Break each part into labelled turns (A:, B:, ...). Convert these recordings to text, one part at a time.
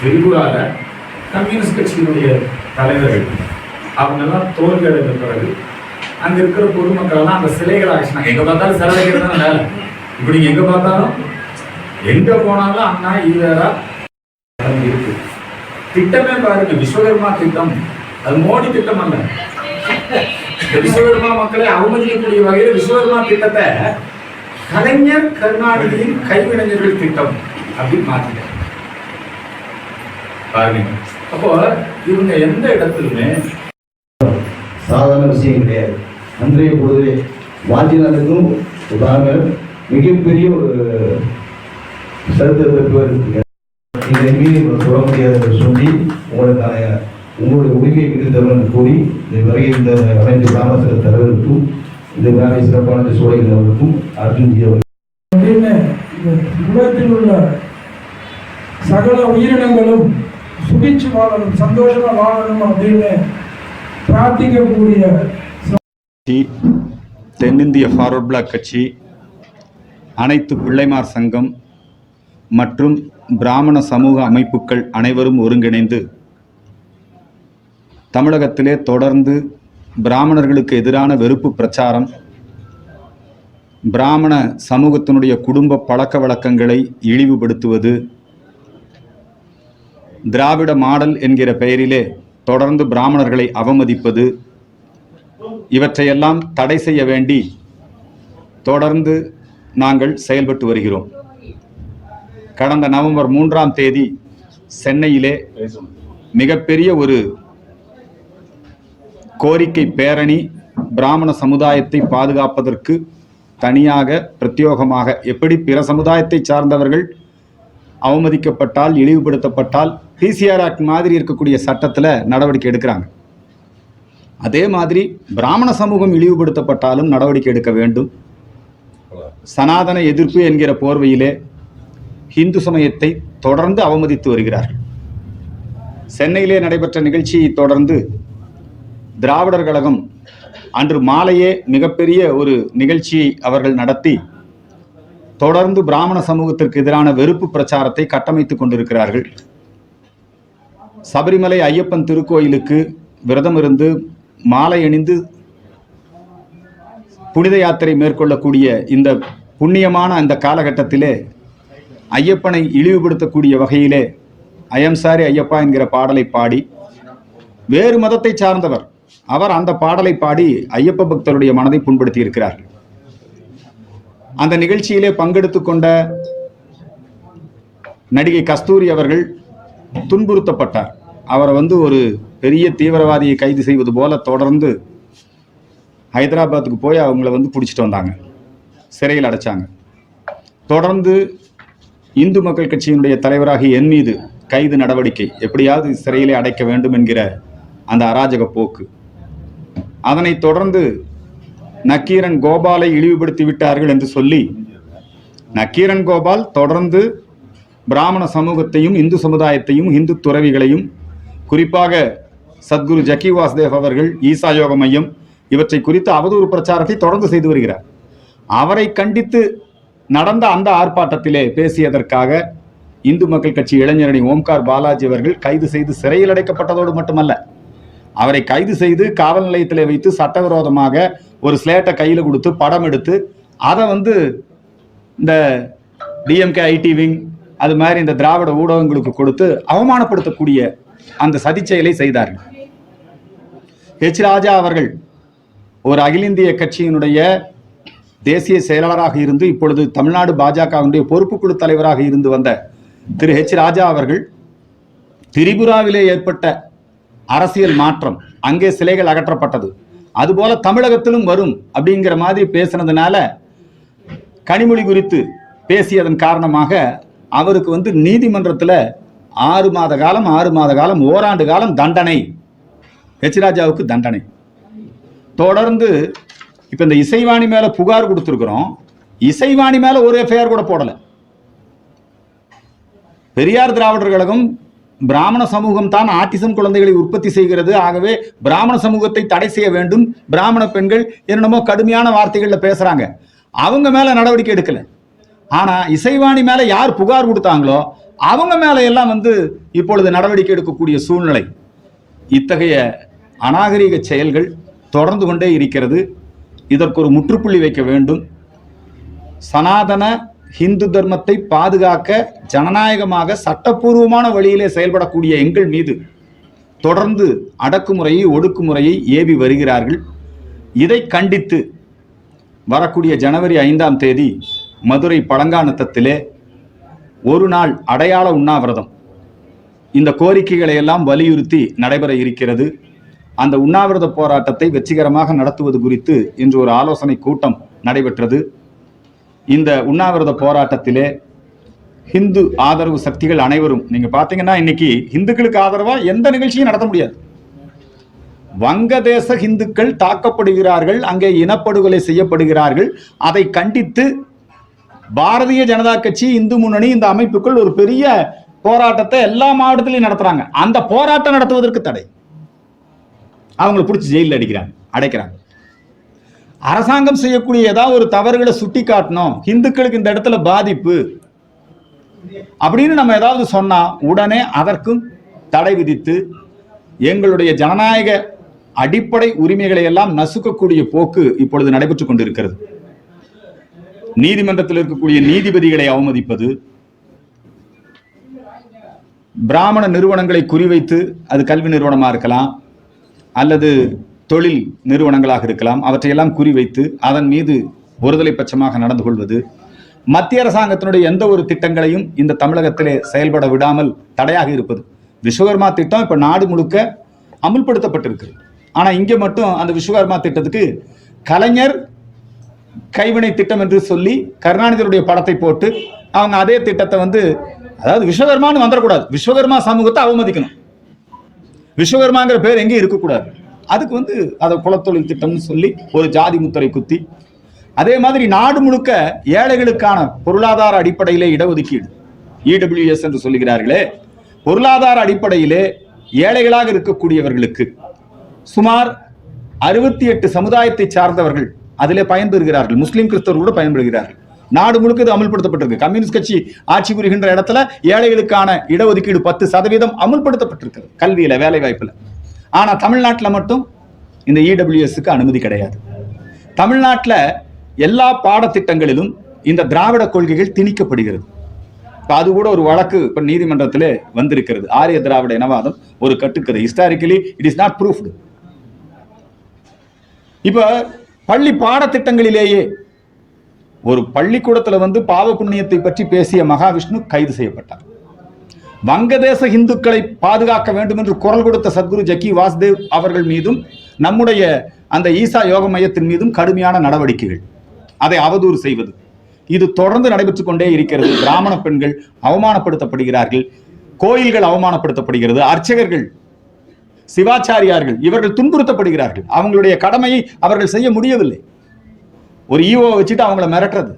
A: திரிபுரால communist கட்சியினுடைய தலைவர்கள் அவங்கெல்லாம் தோல்வி அடைந்த பிறகு அங்கே இருக்கிற பொதுமக்கள் எல்லாம் அந்த சிலைகள் ஆச்சுனாங்க எங்கே பார்த்தாலும் சிலை வைக்கிறது தான் வேலை. இப்படி எங்கே பார்த்தாலும் எங்கே போனாலும் அண்ணா ஈவேரா இருக்கு. திட்டமே பாருங்க விஸ்வகர்மா திட்டம். அது மோடி திட்டம் அல்ல. விஸ்வகர்மா மக்களை அவமதிக்கக்கூடிய வகையில் விஸ்வகர்மா திட்டத்தை கலைஞர் கருணாநிதியின் கைவினைஞர்கள் திட்டம் அப்படின்னு மாத்திட்டாங்க. பாருங்க அப்போ இவங்க எந்த இடத்துலுமே
B: சாதாரண விஷயம் கிடையாது. அன்றைய பொழுது வாஞ்சிநாதனுக்கும் நாங்கள் மிகப்பெரிய ஒரு சரித்திரத்தை பெற்றிருக்கீங்க இதை மீறி சொல்ல முடியாது சொல்லி உங்களுக்கான உங்களுடைய உரிமையை கிடைத்தவர்கள் கூறி இதை வருகின்ற அனைத்து கிராமத்தில தலைவருக்கும் இந்த வேலை சிறப்பான சூழல் அவர்களுக்கும் அர்ஜுன்ஜி அவர்கள்.
C: அப்படின்னு இந்த உலகத்தில் உள்ள சகல உயிரினங்களும் சுகிச்சு வாழணும் சந்தோஷமா வாழணும் அப்படின்னு பிரார்த்திக்கக்கூடிய
D: தென்னிந்திய ஃபார்வர்ட் பிளாக் கட்சி அனைத்து பிள்ளைமார் சங்கம் மற்றும் பிராமண சமூக அமைப்புகள் அனைவரும் ஒருங்கிணைந்து தமிழகத்திலே தொடர்ந்து பிராமணர்களுக்கு எதிரான வெறுப்பு பிரச்சாரம் பிராமண சமூகத்தினுடைய குடும்ப பழக்க வழக்கங்களை இழிவுபடுத்துவது திராவிட மாடல் என்கிற பெயரிலே தொடர்ந்து பிராமணர்களை அவமதிப்பது இவற்றையெல்லாம் தடை செய்ய வேண்டி தொடர்ந்து நாங்கள் செயல்பட்டு வருகிறோம். கடந்த நவம்பர் மூன்றாம் தேதி சென்னையிலே மிகப்பெரிய ஒரு கோரிக்கை பேரணி பிராமண சமுதாயத்தை பாதுகாப்பதற்கு தனியாக பிரத்யோகமாக எப்படி பிற சமுதாயத்தை சார்ந்தவர்கள் அவமதிக்கப்பட்டால் இழிவுபடுத்தப்பட்டால் பிசிஆர் ஆக்ட் மாதிரி இருக்கக்கூடிய சட்டத்தில் நடவடிக்கை எடுக்கிறாங்க. அதே மாதிரி பிராமண சமூகம் இழிவுபடுத்தப்பட்டாலும் நடவடிக்கை எடுக்க வேண்டும். சனாதன எதிர்ப்பு என்கிற போர்வையிலே இந்து சமயத்தை தொடர்ந்து அவமதித்து வருகிறார்கள். சென்னையிலே நடைபெற்ற நிகழ்ச்சியை தொடர்ந்து திராவிடர் கழகம் அன்று மாலையே மிகப்பெரிய ஒரு நிகழ்ச்சியை அவர்கள் நடத்தி தொடர்ந்து பிராமண சமூகத்திற்கு எதிரான வெறுப்பு பிரச்சாரத்தை கட்டமைத்துக் கொண்டிருக்கிறார்கள். சபரிமலை ஐயப்பன் திருக்கோயிலுக்கு விரதம் இருந்து மாலை அணிந்து புனித யாத்திரை மேற்கொள்ளக்கூடிய இந்த புண்ணியமான அந்த காலகட்டத்திலே ஐயப்பனை இழிவுபடுத்தக்கூடிய வகையிலே ஐயம் சாரி ஐயப்பா என்கிற பாடலை பாடி வேறு மதத்தை சார்ந்தவர் அவர் அந்த பாடலை பாடி ஐயப்ப பக்தருடைய மனதை புண்படுத்தி இருக்கிறார்கள் அந்த நிகழ்ச்சியிலே பங்கெடுத்து கொண்ட நடிகை கஸ்தூரி அவர்கள் துன்புறுத்தப்பட்டார். அவரை வந்து ஒரு பெரிய தீவிரவாதியை கைது செய்வது போல தொடர்ந்து ஹைதராபாத்துக்கு போய் அவங்கள வந்து பிடிச்சிட்டு வந்தாங்க. சிறையில் அடைச்சாங்க. தொடர்ந்து இந்து மக்கள் கட்சியினுடைய தலைவராகி என் மீது கைது நடவடிக்கை எப்படியாவது சிறையிலே அடைக்க வேண்டும் என்கிற அந்த அராஜக போக்கு. அதனை தொடர்ந்து நக்கீரன் கோபாலை இழிவுபடுத்தி விட்டார்கள் என்று சொல்லி நக்கீரன் கோபால் தொடர்ந்து பிராமண சமூகத்தையும் இந்து சமுதாயத்தையும் இந்து துறவிகளையும் குறிப்பாக சத்குரு ஜக்கி வாசுதேவ் அவர்கள் ஈசா யோக மையம் இவற்றை குறித்து அவதூறு பிரச்சாரத்தை தொடர்ந்து செய்து வருகிறார். அவரை கண்டித்து நடந்த அந்த ஆர்ப்பாட்டத்திலே பேசியதற்காக இந்து மக்கள் கட்சி இளைஞரணி ஓம்கார் பாலாஜி அவர்கள் கைது செய்து சிறையில் அடைக்கப்பட்டதோடு மட்டுமல்ல அவரை கைது செய்து காவல் நிலையத்திலே வைத்து சட்டவிரோதமாக ஒரு ஸ்லேட்டை கையில் கொடுத்து படம் எடுத்து அதை வந்து இந்த டிஎம்கே ஐடி விங் அது மாதிரி இந்த திராவிட ஊடகங்களுக்கு கொடுத்து அவமானப்படுத்தக்கூடிய அந்த சதிச்செயலை செய்தார்கள். ஹெச் ராஜா அவர்கள் ஒரு அகில இந்திய கட்சியினுடைய தேசிய செயலாளராக இருந்து இப்பொழுது தமிழ்நாடு பாஜகவினுடைய பொறுப்புக்குழு தலைவராக இருந்து வந்த திரு ஹெச் ராஜா அவர்கள் திரிபுராவிலே ஏற்பட்ட அரசியல் மாற்றம் அங்கே சிலைகள் அகற்றப்பட்டது. அதுபோல தமிழகத்திலும் வரும் அப்படிங்கிற மாதிரி பேசுனதுனால கனிமொழி குறித்து பேசியதன் காரணமாக அவருக்கு வந்து நீதிமன்றத்தில் ஆறு மாத காலம் ஆறு மாத காலம் ஓராண்டு காலம் தண்டனை. ஹெச்ராஜாவுக்கு தண்டனை. தொடர்ந்து இப்போ இந்த இசைவாணி மேலே புகார் கொடுத்துருக்குறோம். இசைவாணி மேலே ஒரு எஃப்ஐஆர் கூட போடலை. பெரியார் திராவிடர் கழகம் பிராமண சமூகம் தான் ஆட்டிசம் குழந்தைகளை உற்பத்தி செய்கிறது. ஆகவே பிராமண சமூகத்தை தடை செய்ய வேண்டும். பிராமண பெண்கள் என்னென்னமோ கடுமையான வார்த்தைகளில் பேசுறாங்க. அவங்க மேல நடவடிக்கை எடுக்கல. ஆனா இசைவாணி மேல யார் புகார் கொடுத்தாங்களோ அவங்க மேல எல்லாம் வந்து இப்பொழுது நடவடிக்கை எடுக்கக்கூடிய சூழ்நிலை. இத்தகைய அநாகரிக செயல்கள் தொடர்ந்து கொண்டே இருக்கிறது. இதற்கு ஒரு முற்றுப்புள்ளி வைக்க வேண்டும். சனாதன ஹிந்து தர்மத்தை பாதுகாக்க ஜனநாயகமாக சட்டப்பூர்வமான வழியிலே செயல்படக்கூடிய எங்கள் மீது தொடர்ந்து அடக்குமுறையை ஒடுக்குமுறையை ஏவி வருகிறார்கள். இதை கண்டித்து வரக்கூடிய ஜனவரி ஐந்தாம் தேதி மதுரை பழங்கானத்தத்திலே ஒரு நாள் அடையாள உண்ணாவிரதம். இந்த கோரிக்கைகளை எல்லாம் வலியுறுத்தி நடைபெற இருக்கிறது. அந்த உண்ணாவிரத போராட்டத்தை வெற்றிகரமாக நடத்துவது குறித்து இன்று ஒரு ஆலோசனை கூட்டம் நடைபெற்றது. இந்த உண்ணாவிரத போராட்டத்திலே ஹிந்து ஆதரவு சக்திகள் அனைவரும் நீங்க பாத்தீங்கன்னா இன்னைக்கு ஹிந்துக்களுக்கு ஆதரவா எந்த நிகழ்ச்சியும் நடத்த முடியாது. வங்கதேச ஹிந்துக்கள் தாக்கப்படுகிறார்கள் அங்கே இனப்படுகொலை செய்யப்படுகிறார்கள். அதை கண்டித்து பாரதிய ஜனதா கட்சி இந்து முன்னணி இந்த அமைப்புகள் ஒரு பெரிய போராட்டத்தை எல்லா மாவட்டத்திலையும் நடத்துறாங்க. அந்த போராட்டம் நடத்துவதற்கு தடை. அவங்களை பிடிச்சி ஜெயிலில் அடிக்கிறாங்க அடைக்கிறாங்க. அரசாங்கம் செய்யக்கூடிய ஏதாவது ஒரு தவறுகளை சுட்டி காட்டணும். இந்துக்களுக்கு இந்த இடத்துல பாதிப்பு. அப்படின்னு நம்ம ஏதாவது சொன்னா உடனே அதற்கும் தடை விதித்து எங்களுடைய ஜனநாயக அடிப்படை உரிமைகளை எல்லாம் நசுக்கக்கூடிய போக்கு இப்பொழுது நடைபெற்றுக் கொண்டிருக்கிறது. நீதிமன்றத்தில் இருக்கக்கூடிய நீதிபதிகளை அவமதிப்பது பிராமண நிறுவனங்களை குறிவைத்து அது கல்வி நிறுவனமா இருக்கலாம் அல்லது தொழில் நிறுவனங்களாக இருக்கலாம். அவற்றையெல்லாம் குறிவைத்து அதன் மீது ஒருதலை பட்சமாக நடந்து கொள்வது. மத்திய அரசாங்கத்தினுடைய எந்த ஒரு திட்டங்களையும் இந்த தமிழகத்திலே செயல்பட விடாமல் தடையாக இருப்பது. விஸ்வகர்மா திட்டம் இப்போ நாடு முழுக்க அமுல்படுத்தப்பட்டிருக்கு ஆனால் இங்கே மட்டும் அந்த விஸ்வகர்மா திட்டத்துக்கு கலைஞர் கைவினை திட்டம் என்று சொல்லி கருணாநிதியுடைய படத்தை போட்டு அவங்க அதே திட்டத்தை வந்து அதாவது விஸ்வகர்மான்னு வந்துடக்கூடாது விஸ்வகர்மா சமூகத்தை அவமதிக்கணும். விஸ்வகர்மாங்கிற பேர் எங்கேயும் இருக்கக்கூடாது. அதுக்கு வந்து அதை குலத்தொழில் திட்டம்னு சொல்லி ஒரு ஜாதி முத்திரை குத்தி அதே மாதிரி நாடு முழுக்க ஏழைகளுக்கான பொருளாதார அடிப்படையிலே இடஒதுக்கீடு இடபிள்யூஎஸ் என்று சொல்லுகிறார்களே பொருளாதார அடிப்படையிலே ஏழைகளாக இருக்கக்கூடியவர்களுக்கு சுமார் அறுபத்தி எட்டு சமுதாயத்தை சார்ந்தவர்கள் அதிலே பயன்பெறுகிறார்கள். முஸ்லீம் கிறிஸ்தவர்கள் கூட பயன்பெறுகிறார்கள். நாடு முழுக்க இது அமல்படுத்தப்பட்டிருக்கு. கம்யூனிஸ்ட் கட்சி ஆட்சி புரிகின்ற இடத்துல ஏழைகளுக்கான இடஒதுக்கீடு பத்து சதவீதம் அமுல்படுத்தப்பட்டிருக்கு கல்வியில வேலை வாய்ப்புல ஆனால் தமிழ்நாட்டில் மட்டும் இந்த இடபிள்யூஎஸ்க்கு அனுமதி கிடையாது. தமிழ்நாட்டில் எல்லா பாடத்திட்டங்களிலும் இந்த திராவிட கொள்கைகள் திணிக்கப்படுகிறது. இப்போ அது கூட ஒரு வழக்கு இப்போ நீதிமன்றத்தில் வந்திருக்கிறது. ஆரிய திராவிட இனவாதம் ஒரு கட்டுக்கதை. Historically it is not proofed இப்போ பள்ளி பாடத்திட்டங்களிலேயே ஒரு பள்ளிக்கூடத்தில் வந்து பாவ புண்ணியத்தை பற்றி பேசிய மகாவிஷ்ணு கைது செய்யப்பட்டார். வங்கதேச இந்துக்களை பாதுகாக்க வேண்டும் என்று குரல் கொடுத்த சத்குரு ஜக்கி வாசுதேவ் அவர்கள் மீதும் நம்முடைய அந்த ஈசா யோக மையத்தின் மீதும் கடுமையான நடவடிக்கைகள். அதை அவதூறு செய்வது. இது தொடர்ந்து நடைபெற்றுக் கொண்டே இருக்கிறது. பிராமண பெண்கள் அவமானப்படுத்தப்படுகிறார்கள். கோயில்கள் அவமானப்படுத்தப்படுகிறது. அர்ச்சகர்கள் சிவாச்சாரியார்கள் இவர்கள் துன்புறுத்தப்படுகிறார்கள். அவங்களுடைய கடமையை அவர்கள் செய்ய முடியவில்லை. ஒரு ஈவோ வச்சுட்டு அவங்கள மிரட்டுறது.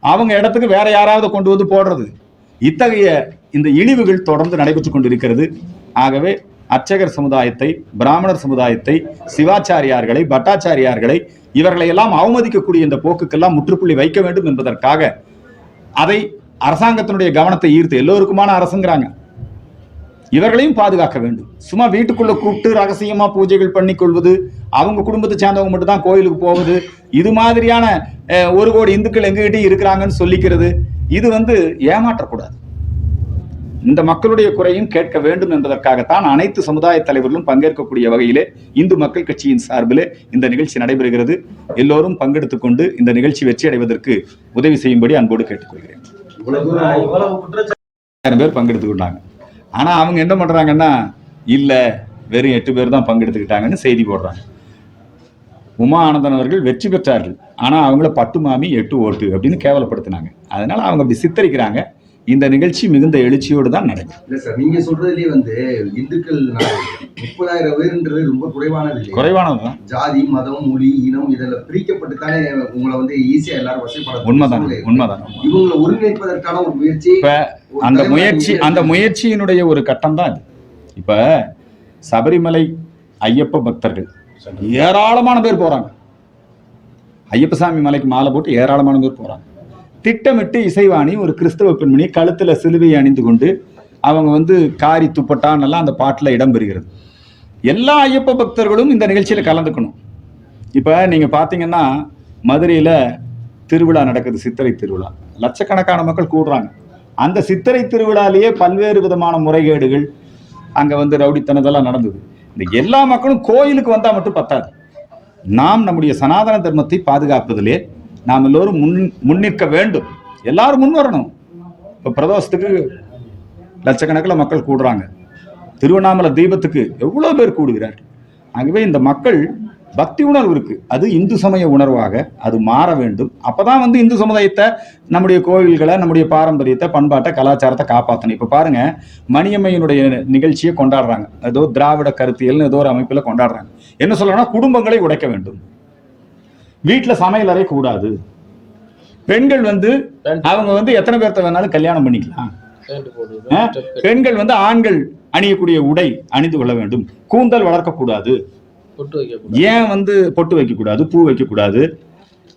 D: அவங்க இடத்துக்கு வேற யாராவது கொண்டு வந்து போடுறது. இத்தகைய இந்த இழிவுகள் தொடர்ந்து நடைபெற்றுக் கொண்டிருக்கிறது. ஆகவே அர்ச்சகர் சமுதாயத்தை பிராமணர் சமுதாயத்தை சிவாச்சாரியார்களை பட்டாச்சாரியார்களை இவர்களை எல்லாம் அவமதிக்கக்கூடிய இந்த போக்குக்கெல்லாம் முற்றுப்புள்ளி வைக்க வேண்டும் என்பதற்காக அதை அரசாங்கத்தினுடைய கவனத்தை ஈர்த்து எல்லோருக்குமான அரசுங்கிறாங்க. இவர்களையும் பாதுகாக்க வேண்டும். சும்மா வீட்டுக்குள்ள கூப்பிட்டு ரகசியமா பூஜைகள் பண்ணி கொள்வது அவங்க குடும்பத்தை சேர்ந்தவங்க மட்டும் தான் கோயிலுக்கு போவது இது மாதிரியான ஒரு கோடி இந்துக்கள் எங்ககிட்டயும் இருக்கிறாங்கன்னு சொல்லிக்கிறது இது வந்து ஏமாற்றக்கூடாது. இந்த மக்களுடைய குறையும் கேட்க வேண்டும் என்பதற்காகத்தான் அனைத்து சமுதாய தலைவர்களும் பங்கேற்கக்கூடிய வகையிலே இந்து மக்கள் கட்சியின் சார்பிலே இந்த நிகழ்ச்சி நடைபெறுகிறது. எல்லோரும் பங்கெடுத்துக் கொண்டு இந்த நிகழ்ச்சி வெற்றி அடைவதற்கு உதவி செய்யும்படி அன்போடு கேட்டுக்கொள்கிறேன். பேர் பங்கெடுத்துக்கிட்டாங்க ஆனா அவங்க என்ன பண்றாங்கன்னா இல்ல வெறும் எட்டு பேர் தான் பங்கெடுத்துக்கிட்டாங்கன்னு செய்தி போடுறாங்க. உமா ஆனந்தன் அவர்கள் வெற்றி பெற்றார்கள். ஆனா அவங்கள பட்டு மாமி எட்டு ஓட்டு அப்படின்னு கேவலப்படுத்தினாங்க. அதனால அவங்க அப்படி சித்தரிக்கிறாங்க. இந்த நிகழ்ச்சி மிகுந்த எழுச்சியோடு தான் நடக்கும்.
E: இல்ல சார் நீங்க சொல்றதுலயே வந்து இந்துக்கள் முப்பதாயிரம் பேருன்றது ரொம்ப குறைவானது இல்லையா?
D: குறைவானதுதான்
E: ஜாதி மதம் மொழி இனம் இதெல்லாம் பிரிக்கப்பட்டு தானே உங்களை வந்து ஈஸியா எல்லாரும் வசைப்பட
D: உண்மைதான் உண்மைதான்.
E: இவங்களை ஒருங்கிணைப்பதற்கான ஒரு முயற்சி
D: அந்த முயற்சி அந்த முயற்சியினுடைய ஒரு கட்டம் தான் இது. இப்ப சபரிமலை ஐயப்ப பக்தர்கள் ஏராளமான பேர் போறாங்க. ஐயப்ப சாமி மலைக்கு மாலை போட்டு ஏராளமான பேர் போறாங்க. திட்டமிட்டு இசைவாணி ஒரு கிறிஸ்தவ பெண்மணி கழுத்துல சிலுவையை அணிந்து கொண்டு அவங்க வந்து காரி துப்பட்டான்னெல்லாம் அந்த பாட்டில் இடம்பெறுகிறது எல்லா ஐயப்ப பக்தர்களும் இந்த நிகழ்ச்சியில் கலந்துக்கணும். இப்போ நீங்கள் பார்த்தீங்கன்னா மதுரையில் திருவிழா நடக்குது சித்திரை திருவிழா. லட்சக்கணக்கான மக்கள் கூடுறாங்க. அந்த சித்திரை திருவிழாலேயே பல்வேறு விதமான முறைகேடுகள் அங்கே வந்து ரவுடித்தனதெல்லாம் நடந்தது. இந்த எல்லா மக்களும் கோயிலுக்கு வந்தால் மட்டும் பத்தாது. நாம் நம்முடைய சனாதன தர்மத்தை பாதுகாப்பதிலே நாம் எல்லோரும் முன் முன்னிற்க வேண்டும். எல்லாரும் முன் வரணும். இப்போ பிரதோஷத்துக்கு லட்சக்கணக்கில் மக்கள் கூடுறாங்க. திருவண்ணாமலை தீபத்துக்கு எவ்வளோ பேர் கூடுகிறார்? ஆகவே இந்த மக்கள் பக்தி உணர்வு இருக்கு. அது இந்து சமய உணர்வாக அது மாற வேண்டும். அப்பதான் வந்து இந்து சமுதாயத்தை நம்முடைய கோவில்களை நம்முடைய பாரம்பரியத்தை பண்பாட்டை கலாச்சாரத்தை காப்பாற்றணும் இப்போ பாருங்க மணியம்மையினுடைய நிகழ்ச்சியை கொண்டாடுறாங்க. ஏதோ திராவிட கருத்தியல்னு ஏதோ ஒரு அமைப்பில் கொண்டாடுறாங்க. என்ன சொல்லணும்னா குடும்பங்களை உடைக்க வேண்டும். வீட்டில் சமையலறை கூடாது. பெண்கள் வந்து அவங்க வந்து எத்தனை பேர்த்த வேணாலும் கல்யாணம் பண்ணிக்கலாம்? பெண்கள் வந்து ஆண்கள் அணியக்கூடிய உடை அணிந்து கொள்ள வேண்டும். கூந்தல் வளர்க்கக்கூடாது. ஏன் வந்து பொட்டு வைக்கக்கூடாது? பூ வைக்கக்கூடாது.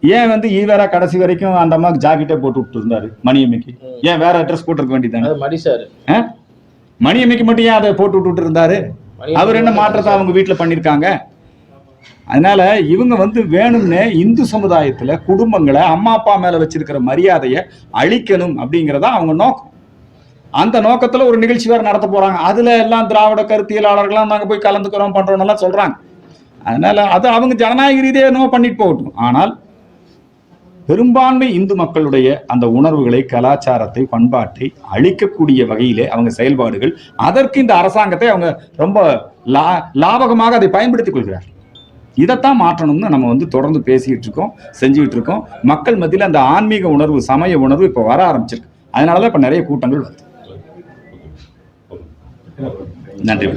D: ஏன் வந்து ஈவேரா கடைசி வரைக்கும் அந்த அம்மாவுக்கு ஜாக்கெட்டே போட்டு விட்டு இருந்தாரு மணியம்மைக்கு? ஏன் வேற ட்ரெஸ் போட்டிருக்க வேண்டியதானே
F: மடிசாரு
D: ஆ? மணியம்மைக்கு மட்டும் ஏன் அதை போட்டு விட்டுட்டு இருந்தாரு? அவர் என்ன மாற்றத்தை அவங்க வீட்டில் பண்ணியிருக்காங்க அதனால இவங்க வந்து வேணும்னே இந்து சமுதாயத்துல குடும்பங்களை அம்மா அப்பா மேல வச்சிருக்கிற மரியாதையை அழிக்கணும் அப்படிங்கிறதா அவங்க நோக்கம். அந்த நோக்கத்துல ஒரு நிகழ்ச்சி வேற நடத்த போறாங்க. அதுல எல்லாம் திராவிட கருத்தியலாளர்கள்லாம் நாங்க போய் கலந்துக்கிறோம் பண்றோம் எல்லாம் சொல்றாங்க. அதனால அது அவங்க ஜனநாயக ரீதியாக என்னவோ பண்ணிட்டு போகட்டும். ஆனால் பெரும்பான்மை இந்து மக்களுடைய அந்த உணர்வுகளை கலாச்சாரத்தை பண்பாட்டை அழிக்கக்கூடிய வகையிலே அவங்க செயல்பாடுகள் அதற்கு இந்த அரசாங்கத்தை அவங்க ரொம்ப லா லாபகமாக அதை பயன்படுத்திக் கொள்கிறார்கள். இதைத்தான் மாற்றணும்னு நம்ம வந்து தொடர்ந்து பேசிக்கிட்டு இருக்கோம் செஞ்சுக்கிட்டு இருக்கோம் மக்கள் மத்தியில் அந்த ஆன்மீக உணர்வு சமய உணர்வு இப்போ வர ஆரம்பிச்சிருக்கு. அதனால தான் இப்போ நிறைய கூட்டங்கள் வருது. நன்றி.